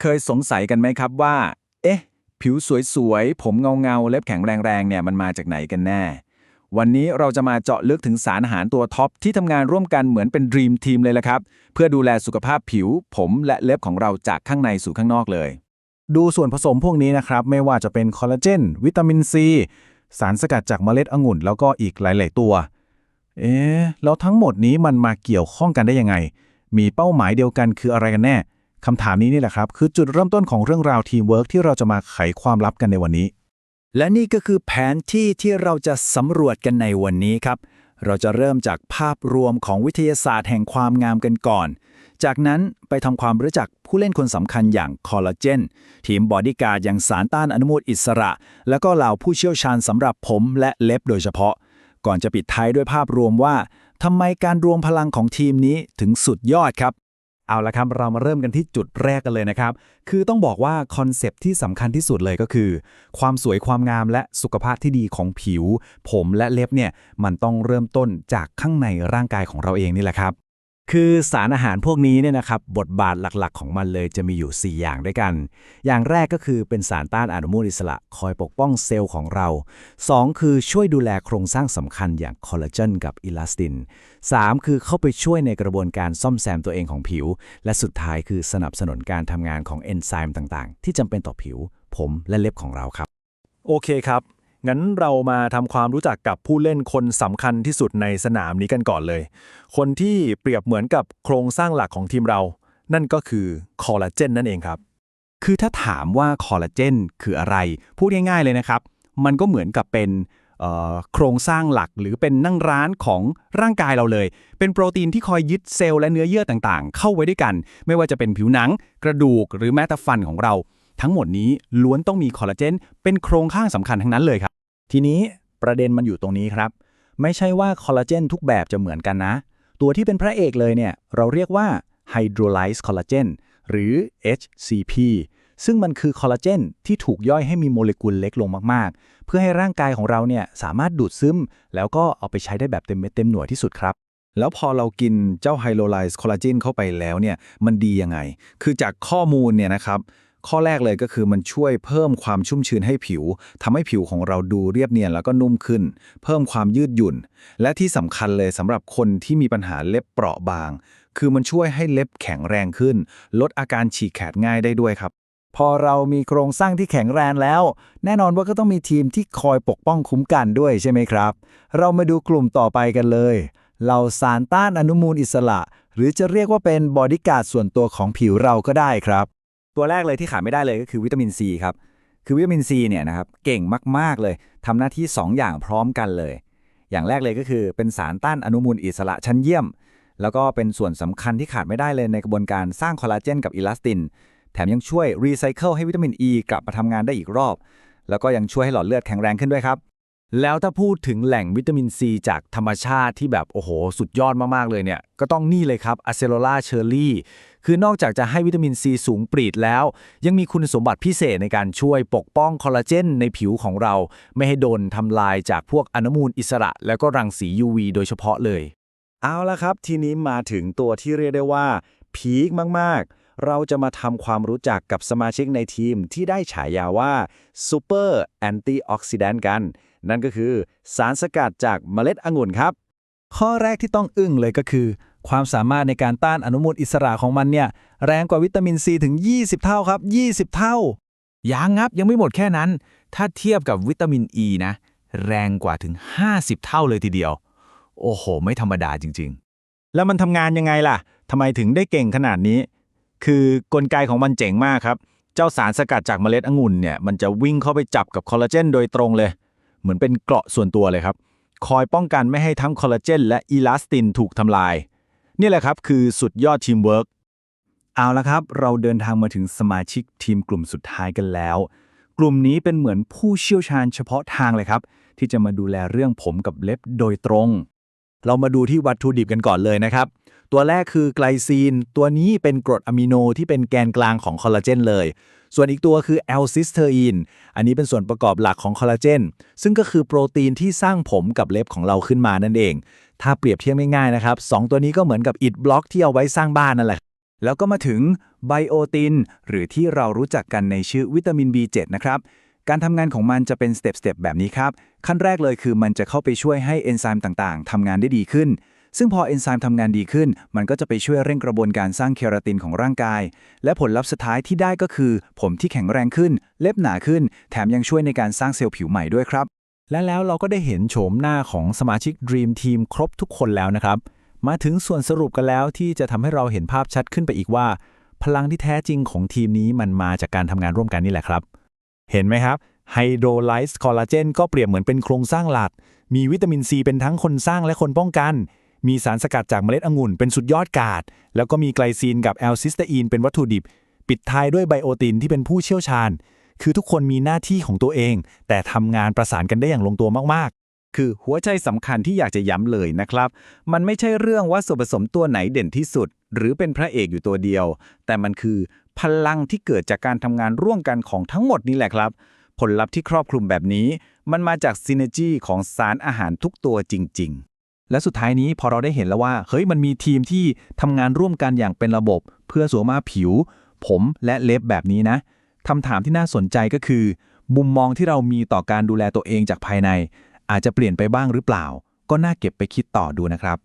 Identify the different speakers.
Speaker 1: เคยสงสัยกันไหมครับว่า เอ๊ะ ผิวสวยๆ ผมเงาๆ เล็บแข็งแรงๆ เนี่ยมันมาจากไหนกันแน่ วันนี้เราจะมาเจาะลึกถึงสารอาหารตัวท็อปที่ทำงานร่วมกันเหมือนเป็น Dream Team เลยละครับ เพื่อดูแลสุขภาพผิว ผมและเล็บของเราจากข้างในสู่ข้างนอกเลย
Speaker 2: ดูส่วนผสมพวกนี้นะครับ ไม่ว่าจะเป็นคอลลาเจน วิตามินซี สารสกัดจากเมล็ดองุ่น แล้วก็อีกหลาย ๆ ตัว เอ๊ะ แล้วทั้งหมดนี้มันมาเกี่ยวข้องกันได้ยังไง มีเป้าหมายเดียวกันคืออะไรกันแน่ คำถามนี้นี่แหละครับ คือจุดเริ่มต้นของเรื่องราวทีมเวิร์กที่เราจะมาไขความลับกันในวันนี้
Speaker 3: และนี่ก็คือแผนที่ที่เราจะสำรวจกันในวันนี้ครับ เราจะเริ่มจากภาพรวมของวิทยาศาสตร์แห่งความงามกันก่อน จากนั้นไปทำความรู้จักผู้เล่นคนสำคัญอย่างคอลลาเจนทีมบอดี้การ์ดอย่างสารต้านอนุมูลอิสระ แล้วก็เหล่าผู้เชี่ยวชาญสำหรับผมและเล็บโดยเฉพาะ ก่อนจะปิดท้ายด้วยภาพรวมว่าทำไมการรวมพลังของทีมนี้ถึงสุดยอดครับ
Speaker 2: เอาละครับเรามาเริ่มกันที่จุดแรกกันเลยนะครับ คือต้องบอกว่าคอนเซปที่สำคัญที่สุดเลยก็คือ ความสวยความงามและสุขภาพที่ดีของผิว ผมและเล็บเนี่ยมันต้องเริ่มต้นจากข้างในร่างกายของเราเองนี่แหละครับ คือสารอาหารพวกนี้เนี่ยนะครับบทบาทหลักๆ ของมันเลยจะมีอยู่ 4 อย่างด้วยกัน อย่างแรกก็คือเป็นสารต้านอนุมูลอิสระ คอยปกป้องเซลล์ของเรา 2 คือช่วยดูแลโครงสร้างสำคัญอย่างคอลลาเจนกับอิลาสติน 3 คือเข้าไปช่วยในกระบวนการซ่อมแซมตัวเองของผิว และสุดท้ายคือสนับสนุนการทำงานของเอนไซม์ต่างๆ ที่จำเป็นต่อผิว ผมและเล็บของเราครับ
Speaker 4: โอเคครับ งั้นเรามาทำความรู้จักกับผู้เล่นคนสำคัญที่สุดในสนามนี้กันก่อนเลย คนที่เปรียบเหมือนกับโครงสร้างหลักของทีมเรา นั่นก็คือคอลลาเจนนั่นเองครับ
Speaker 2: คือถ้าถามว่าคอลลาเจนคืออะไร พูดง่ายๆเลยนะครับ มันก็เหมือนกับเป็นโครงสร้างหลักหรือเป็นนั่งร้านของร่างกายเราเลย เป็นโปรตีนที่คอยยึดเซลล์และเนื้อเยื่อต่างๆ เข้าไว้ด้วยกัน ไม่ว่าจะเป็นผิวหนัง กระดูกหรือแม้แต่ฟันของเรา ทั้งหมดนี้ล้วนต้องมีคอลลาเจนเป็นโครงข้างสำคัญทั้งนั้นเลยครับ ทีนี้ประเด็นมันอยู่ตรงนี้ครับ ไม่ใช่ว่าคอลลาเจนทุกแบบจะเหมือนกันนะ ตัวที่เป็นพระเอกเลยเนี่ย เราเรียกว่า hydrolyzed collagen หรือ HCP ซึ่งมันคือคอลลาเจนที่ถูกย่อยให้มีโมเลกุลเล็กลงมากๆ เพื่อให้ร่างกายของเราเนี่ยสามารถดูดซึม แล้วก็เอาไปใช้ได้แบบเต็มเม็ดเต็มหน่วยที่สุดครับ
Speaker 1: แล้วพอเรากินเจ้าไฮโลไลซ์คอลลาเจนเข้าไปแล้วเนี่ยมันดียังไง คือจากข้อมูลเนี่ยนะครับ ข้อแรกเลยก็คือมันช่วยเพิ่มความชุ่มชื้นให้ผิวทำให้ผิวของเราดูเรียบเนียนแล้วก็นุ่มขึ้น เพิ่มความยืดหยุ่น และที่สำคัญเลยสำหรับคนที่มีปัญหาเล็บเปราะบาง คือมันช่วยให้เล็บแข็งแรงขึ้น ลดอาการฉีกขาดง่ายได้ด้วยครับ
Speaker 3: พอเรามีโครงสร้างที่แข็งแรงแล้ว แน่นอนว่าก็ต้องมีทีมที่คอยปกป้องคุ้มกันด้วยใช่ไหมครับ เรามาดูกลุ่มต่อไปกันเลยเหล่าสารต้านอนุมูลอิสระ หรือจะเรียกว่าเป็นบอดี้การ์ดส่วนตัวของผิวเราก็ได้ครับ
Speaker 2: ตัวแรกเลยที่ขาดไม่ได้เลยก็คือวิตามินซีครับ คือวิตามินซีเนี่ยนะครับเก่งมาก ๆ เลยทำหน้าที่ 2 อย่างพร้อมกันเลย อย่างแรกเลยก็คือเป็นสารต้านอนุมูลอิสระชั้นเยี่ยม แล้วก็เป็นส่วนสำคัญที่ขาดไม่ได้เลยในกระบวนการสร้างคอลลาเจนกับอิลาสติน แถมยังช่วยรีไซเคิลให้วิตามินอ e ีกลับมาทำงานได้อีกรอบ แล้วก็ยังช่วยให้หลอดเลือดแข็งแรงขึ้นด้วยครับ แล้วถ้าพูดถึงแหล่งวิตามินซีจากธรรมชาติที่แบบโอ้โห สุดยอดมาก ๆ เลยเนี่ย ก็ต้องนี่เลยครับอะเซโลล่าเชอร์รี่คือนอกจากจะให้วิตามินซีสูงปรีดแล้ว ยังมีคุณสมบัติพิเศษในการช่วยปกป้องคอลลาเจนในผิวของเรา ไม่ให้โดนทำลายจากพวกอนุมูลอิสระ แล้วก็รังสี UV โดยเฉพาะเลย
Speaker 4: เอาละครับ ทีนี้มาถึงตัวที่เรียกได้ว่าพีคมากๆ เราจะมาทำความรู้จักกับสมาชิกในทีมที่ได้ฉายาว่า Super Antioxidant กัน นั่นก็คือสารสกัดจากเมล็ดองุ่นครับ
Speaker 2: ข้อแรกที่ต้องอึ้งเลยก็คือ ความสามารถในการต้านอนุมูลอิสระของมันเนี่ยแรงกว่าวิตามินซีถึง 20 เท่าครับ 20 เท่า
Speaker 5: ยังครับยังไม่หมดแค่นั้น ถ้าเทียบกับวิตามินอ e ีนะ แรงกว่าถึง 50 เท่าเลยทีเดียว โอ้โห ไม่ธรรมดาจริง ๆ
Speaker 4: แล้วมันทำงานยังไงล่ะทำไมถึงได้เก่งขนาดนี้ คือกลไกของมันเจ๋งมากครับ เจ้าสารสกัดจากเมล็ดองุ่นเนี่ยมันจะวิ่งเข้าไปจับกับคอลลาเจนโดยตรงเลย เหมือนเป็นเกราะส่วนตัวเลยครับ คอยป้องกันไม่ให้ทั้งคอลลาเจนและอีลาสตินถูกทำลาย นี่แหละครับคือสุดยอดทีมเวิร์ก
Speaker 2: เอาละครับ เราเดินทางมาถึงสมาชิกทีมกลุ่มสุดท้ายกันแล้ว กลุ่มนี้เป็นเหมือนผู้เชี่ยวชาญเฉพาะทางเลยครับ ที่จะมาดูแลเรื่องผมกับเล็บโดยตรง เรามาดูที่วัตถุดิบกันก่อนเลยนะครับ ตัวแรกคือไกลซีน ตัวนี้เป็นกรดอะมิโนที่เป็นแกนกลางของคอลลาเจนเลย ส่วนอีกตัวคือแอลซิสเตอรีน อันนี้เป็นส่วนประกอบหลักของคอลลาเจน ซึ่งก็คือโปรตีนที่สร้างผมกับเล็บของเราขึ้นมานั่นเอง ถ้าเปรียบเทียบง่ายๆนะครับสองตัวนี้ก็เหมือนกับอิฐบล็อกที่เอาไว้สร้างบ้านนั่นแหละ
Speaker 3: แล้วก็มาถึงไบโอติน หรือที่เรารู้จักกันในชื่อวิตามิน B7 นะครับ การทำงานของมันจะเป็นสเต็ปสเต็ปแบบนี้ครับ ขั้นแรกเลยคือมันจะเข้าไปช่วยให้เอนไซม์ต่างๆทำงานได้ดีขึ้น ซึ่งพอเอนไซม์ทำงานดีขึ้น มันก็จะไปช่วยเร่งกระบวนการสร้างเคราตินของร่างกาย และผลลัพธ์สุดท้ายที่ได้ก็คือ ผมที่แข็งแรงขึ้น เล็บหนาขึ้น แถมยังช่วยในการสร้างเซลล์ผิวใหม่ด้วยครับ
Speaker 5: และแล้วเราก็ได้เห็นโฉมหน้าของสมาชิก Dream Team ครบทุกคนแล้วนะครับ มาถึงส่วนสรุปกันแล้วที่จะทำให้เราเห็นภาพชัดขึ้นไปอีกว่า พลังที่แท้จริงของทีมนี้มันมาจากการทำงานร่วมกันนี่แหละครับ เห็นไหมครับไฮโดรไลซ์คอลลาเจนก็เปรียบเหมือนเป็นโครงสร้างหลัก มีวิตามินซีเป็นทั้งคนสร้างและคนป้องกัน มีสารสกัดจากเมล็ดองุ่นเป็นสุดยอดกาด แล้วก็มีไกลซีนกับแอลซิสเตอีนเป็นวัตถุดิบ ปิดท้ายด้วยไบโอตินที่เป็นผู้เชี่ยวชาญ คือทุกคนมีหน้าที่ของตัวเอง แต่ทำงานประสานกันได้อย่างลงตัวมากๆ
Speaker 1: คือหัวใจสำคัญที่อยากจะย้ำเลยนะครับ มันไม่ใช่เรื่องว่าส่วนผสมตัวไหนเด่นที่สุด หรือเป็นพระเอกอยู่ตัวเดียว แต่มันคือ พลังที่เกิดจากการทำงานร่วมกันของทั้งหมดนี่แหละครับ ผลลัพธ์ที่ครอบคลุมแบบนี้ มันมาจากซีเนจีของสารอาหารทุกตัวจริง ๆ
Speaker 5: และสุดท้ายนี้พอเราได้เห็นแล้วว่า เฮ้ยมันมีทีมที่ทำงานร่วมกันอย่างเป็นระบบ เพื่อสวมมาผิว ผมและเล็บแบบนี้นะคำถามที่น่าสนใจก็คือ มุมมองที่เรามีต่อการดูแลตัวเองจากภายใน อาจจะเปลี่ยนไปบ้างหรือเปล่า ก็น่าเก็บไปคิดต่อดูนะครับ